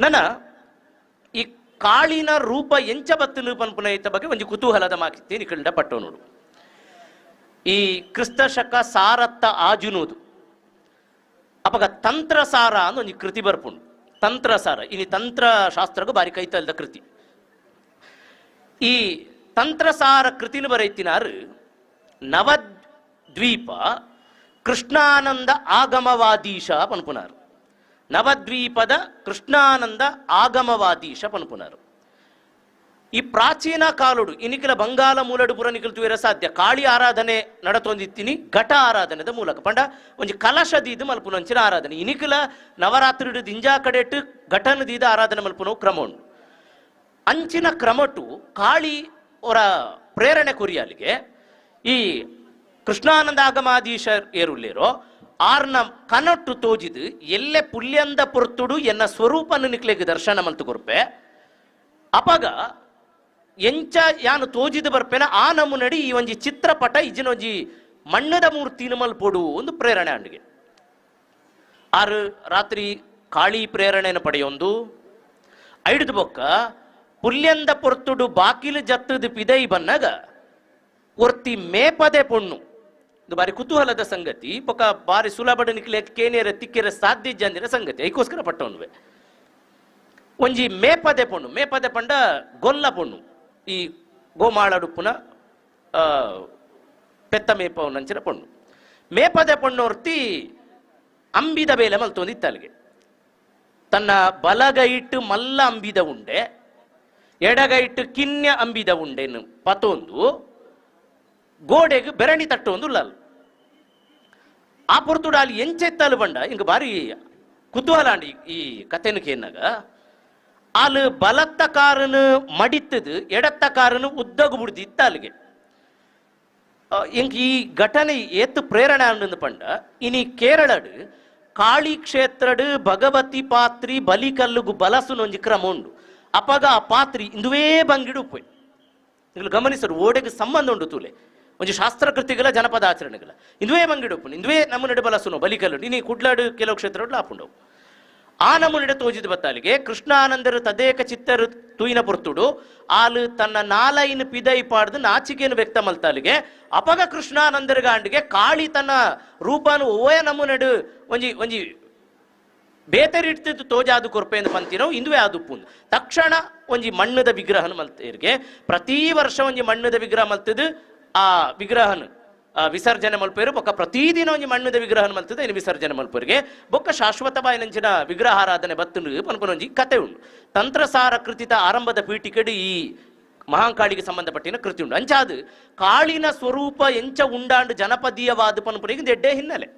ನನ್ನ ಈ ಕಾಳಿನ ರೂಪ ಎಂಚ ಬತ್ತಲು ಪನ್ಪುನೈತ ಬಗ್ಗೆ ಒಂದು ಕುತೂಹಲದ ಮಾಹಿತಿ ನಿಕಂಡ ಪಟ್ಟು ನೋಡು. ಈ ಕ್ರಿಸ್ತ ಶಕ ಸಾರತ್ತ ಆಜುನೋದು. ಅಪಗ ತಂತ್ರಸಾರ ಅನ್ನೋ ಒಂದು ಕೃತಿ ಬರ್ಪುಂಡು ತಂತ್ರಸಾರ. ಇನಿ ತಂತ್ರ ಶಾಸ್ತ್ರಗೂ ಬಾರಿ ಕೈತಲ್ದ ಕೃತಿ. ಈ ತಂತ್ರಸಾರ ಕೃತಿನ ಬರೈತಿನಾರು ನವದ್ವೀಪ ಕೃಷ್ಣಾನಂದ ಆಗಮವಾದೀಶ ಪನ್ಪುನಾರು. ನವದ್ವೀಪದ ಕೃಷ್ಣಾನಂದ ಆಗಮವಾದೀಶ ಶಪನ್ಪುನರು. ಈ ಪ್ರಾಚೀನ ಕಾಲುಡು, ಇನಿಕಿಲ ಬಂಗಾಲ ಮೂಲಡು ಪುರ ನಿಖಿಲ್ ತುಯರ ಸಾಧ್ಯ. ಕಾಳಿ ಆರಾಧನೆ ನಡತೊಂದಿತ್ತಿನಿ, ಘಟ ಆರಾಧನೆದ ಮೂಲಕ. ಪಂಡ, ಒಂಜಿ ಕಲಶದೀದು ಮಲ್ಪುನಂಚಿನ ಆರಾಧನೆ. ಇನಿಕಿಲ ನವರಾತ್ರಿ ದಿಂಜಾ ಕಡೆಟ್ ಘಟನದೀದ ಆರಾಧನೆ ಮಲ್ಪುನವು ಕ್ರಮ ಉಂಡು ಅಂಚಿನ ಕ್ರಮಟು ಕಾಳಿ ಅವರ ಪ್ರೇರಣೆ ಕುರಿಯಲಿಗೆ ಈ ಕೃಷ್ಣಾನಂದ ಆಗಮಾದೀಶರ್ ಏರುಳ್ಳೇರೋ ಆರ್ನ ಕನಟ್ಟು ತೋಜಿದು, ಎಲ್ಲೆ ಪುಲ್ಯಂದ ಪೊರ್ತುಡು ಎನ್ನ ಸ್ವರೂಪನ ನಿಕ್ಲೆಗೆ ದರ್ಶನ ಮಂತ್ ಕೊರ್ಪೆ. ಅಪಗ, ಎಂಚ ಯಾನು ತೋಜಿದು ಬರ್ಪೇನ, ಆ ನಮುನಡಿ ಈ ಒಂಜಿ ಚಿತ್ರಪಟ, ಇಜಿನ ಒಂಜಿ ಮಣ್ಣದ ಮೂರ್ತಿನ ಮಲ್ಪೊಡು ಒಂದು ಪ್ರೇರಣೆ ಅಂಡಿಗೆ ಆರು ರಾತ್ರಿ ಕಾಳಿ ಪ್ರೇರಣೆನ ಪಡೆಯೊಂದು. ಐಡ್ದು ಬೊಕ್ಕ, ಪುಲ್ಯಂದ ಪೊರ್ತುಡು ಬಾಕಿಲು ಜತ್ತದು ಪಿದೈ ಬನ್ನಗ ಒರ್ತಿ ಮೇಪದೆ ಪೊಣ್ಣು. ಇದು ಬಾರಿ ಕುತೂಹಲದ ಸಂಗತಿ ಪಕ್ಕ ಬಾರಿ ಸುಲಭಡ ನಿಕ್ಲೆ ಕೇನೇರ ತಿಕ್ಕೆರ ಸಾಧ್ಯ ಜಾಂದಿರ ಸಂಗತಿ. ಐಕೋಸ್ಕರ ಪಟ್ಟವನುವೆ ಒಂಜಿ ಮೇಪದೆ ಪೊಣ್ಣು, ಮೇಪದೆ ಪಂಡ ಗೊಲ್ಲ ಪೊಣ್ಣು. ಈ ಗೋಮಾಳಡುಪ್ಪುನ ಪೆತ್ತ ಮೇಪವನಂಚಿನ ಪೊಣ್ಣು. ಮೇಪದೆ ಪೊಣ್ಣು ಹೊರ್ತಿ ಅಂಬಿದ ಬೇಲೆ ಮಲ್ತೊಂದಿತ್ತಲ್ಲಿಗೆ ತನ್ನ ಬಲಗೈಟ್ಟು ಮಲ್ಲ ಅಂಬಿದ ಉಂಡೆ ಎಡಗೈಟ್ಟು ಕಿನ್ಯ ಅಂಬಿದ ಉಂಡೆನು ಪತೊಂದು ಗೋಡೆಗೆ ಬೆರಣಿ ತಟ್ಟೊಂದು ಲಲ್. ಆ ಪೊರ್ತುಡು ಅಲ್ಲಿ ಎಂಚೆತ್ತಲು ಬಂಡ ಹಿಂಗ ಬಾರಿ ಕುತೂಹಲ ಅಂಡಿ ಈ ಕಥೆನು ಕೇನಾಗ ಅಲ್ಲಿ ಬಲತ್ತ ಕಾರನು ಮಡಿತ್ತದು ಎಡತ್ತ ಕಾರನು ಉದ್ದಗು ಬಿಡ್ದಿತ್ತ ಅಲ್ಲಿಗೆ ಆ, ಈ ಘಟನೆ ಏತ್ತು ಪ್ರೇರಣೆ ಅನ್ನೋದು ಪಂಡ. ಇನಿ ಕೇರಳಡು ಕಾಳಿ ಕ್ಷೇತ್ರಡು ಭಗವತಿ ಪಾತ್ರಿ ಬಲಿಕಲ್ಲುಗು ಬಲಸು ನೊಂಜಿ ಕ್ರಮ ಉಂಡು. ಅಪಗ ಆ ಪಾತ್ರಿ ಇಂದುವೇ ಬಂಗಿಡು ಪೋಯ್ ಗಮನಿಸರು ಓಡೆಗೆ ಸಂಬಂಧ ಉಂಡು ತೂಲೆ. ಒಂಜಿ ಶಾಸ್ತ್ರ ಕೃತಿಗಳ ಜನಪದ ಆಚರಣೆಗಳ ಇಂದುವೇ ಬಂಗಿಡು ಉಪ್ಪು ಇಂದುವೇ ನಮ್ಮ ನಡೆ ಬಲಸುನು, ಬಲಿಕಲ್ಲು. ನೀನು ಕುಡ್ಲಾಡು ಕೆಲವು ಕ್ಷೇತ್ರಗಳು ಆಪುಂಡವು ಆ ನಮ್ಮ ನಡೆ ತೋಜಿದ ಬತ್ತಾಲಿಗೆ, ಕೃಷ್ಣಾನಂದರು ತದೇಕ ಚಿತ್ತರು ತೂಯಿನ ಪುರ್ತುಡು, ಆಲು ತನ್ನ ನಾಲೈನ್ ಪಿದೈ ಪಾಡ್ದು ನಾಚಿಕೆಯನ್ನು ವ್ಯಕ್ತ ಮಲ್ತಾಲಿಗೆ, ಅಪಗ ಕೃಷ್ಣಾನಂದರ ಗಾಂಡಿಗೆ ಕಾಳಿ ತನ್ನ ರೂಪನು ಓಯ ನಡು ಒಂಜಿ ಒಂಜಿ ಬೇತರಿಡ್ತಿದ್ದು ತೋಜಾದು ಕೊರ್ಪೆಂದು ಪಂತಿನವು, ಇಂದುವೇ ಆದು ತಕ್ಷಣ ಒಂಜಿ ಮಣ್ಣದ ವಿಗ್ರಹನ ಮಲ್ತೇರ್ಗೆ, ಪ್ರತಿ ವರ್ಷ ಒಂಜಿ ಮಣ್ಣದ ವಿಗ್ರಹ ಮಲ್ತದು ಆ ವಿಗ್ರಹನ ವಿಸರ್ಜನೆ ಮಲ್ಪೇರು ಬೊಕ್ಕ ಪ್ರತಿದಿನ ಒಂಜಿ ಮಣ್ಣದ ವಿಗ್ರಹನ ಮಲ್ತದೆ, ಇನ್ನು ವಿಸರ್ಜನೆ ಮಲ್ಪರಿಗೆ ಬೊಕ್ಕ ಶಾಶ್ವತ ಬಾಯಿನಂಚಿನ ವಿಗ್ರಹಾರಾಧನೆ ಬತ್ತುಂಡು, ಪನ್ಪನೊಂಜಿ ಕತೆ ಉಂಡು ತಂತ್ರಸಾರ ಕೃತಿತ ಆರಂಭದ ಪೀಠಿಕೆಡು ಈ ಮಹಾಂಕಾಳಿಗೆ ಸಂಬಂಧಪಟ್ಟಿನ ಕೃತಿ ಉಂಡು ಅಂಚಾದು ಕಾಳಿನ ಸ್ವರೂಪ ಎಂಚ ಉಂಡಾಂಡು ಜನಪದೀಯವಾದ ಪನ್ಪನಿಗೆ ದೆಡ್ಡೆ ಹಿನ್ನೆಲೆ.